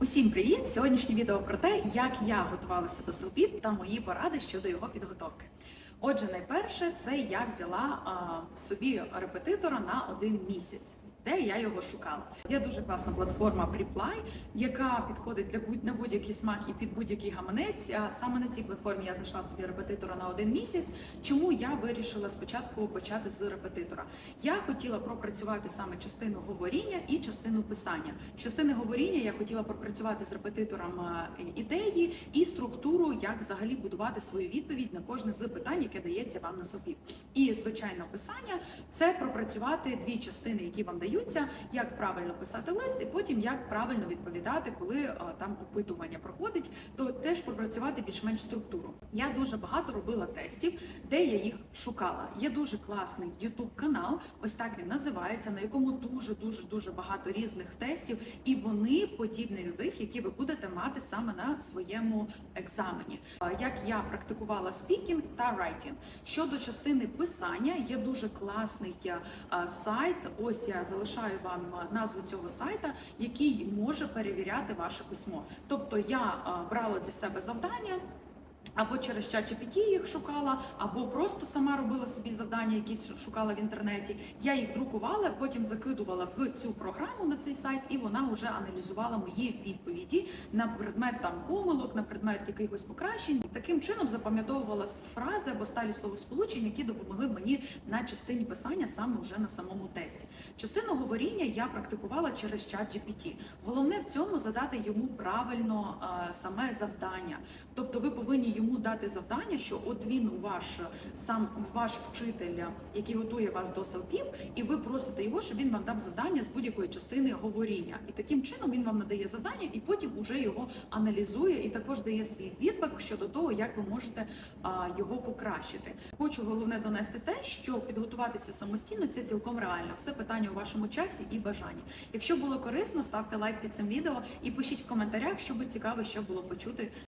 Усім привіт! Сьогоднішнє відео про те, як я готувалася до селпіт та мої поради щодо його підготовки. Отже, найперше, це я взяла а, собі репетитора на один місяць. Де я його шукала? Є дуже класна платформа Preply, яка підходить для будь на будь-який смак і під будь-який гаманець. Саме на цій платформі я знайшла собі репетитора на один місяць. Чому я вирішила спочатку почати з репетитора? Я хотіла пропрацювати саме частину говоріння і частину писання. Частини говоріння я хотіла пропрацювати з репетитором е, ідеї і структуру, як взагалі будувати свою відповідь на кожне з питань, яке дається вам на собі. І звичайно, писання це пропрацювати дві частини, які вам даються, як правильно писати лист, і потім як правильно відповідати, коли е, там опитування проходить, то теж пропрацювати більш-менш структуру. Я дуже багато робила тестів, де я їх шукала. Є дуже класний YouTube канал, ось так він називається, на якому дуже дуже дуже багато різних тестів, і вони подібні до тих, які ви будете мати саме на своєму екзамені. Як я практикувала спікінг та райтінг. Щодо частини писання, є дуже класний сайт. Ось я залишаю вам назву цього сайта, який може перевіряти ваше письмо. Тобто я брала для себе завдання. Або через ChatGPT їх шукала, або просто сама робила собі завдання, якісь шукала в інтернеті. Я їх друкувала, потім закидувала в цю програму на цей сайт, і вона вже аналізувала мої відповіді на предмет там помилок, на предмет якихось покращень. Таким чином запам'ятовувала фрази або сталі словосполучень, які допомогли мені на частині писання саме вже на самому тесті. Частину говоріння я практикувала через ChatGPT. Головне в цьому задати йому правильно е, саме завдання. Тобто, ви повинні йому дати завдання, що от він ваш сам ваш вчитель, який готує вас до селпів, і ви просите його, щоб він вам дав завдання з будь-якої частини говоріння. І таким чином він вам надає завдання, і потім уже його аналізує і також дає свій відбак щодо того, як ви можете а, його покращити. Хочу головне донести те, що підготуватися самостійно це цілком реально. Все питання у вашому часі і бажанні. Якщо було корисно, ставте лайк під цим відео і пишіть в коментарях, що би цікаво ще було почути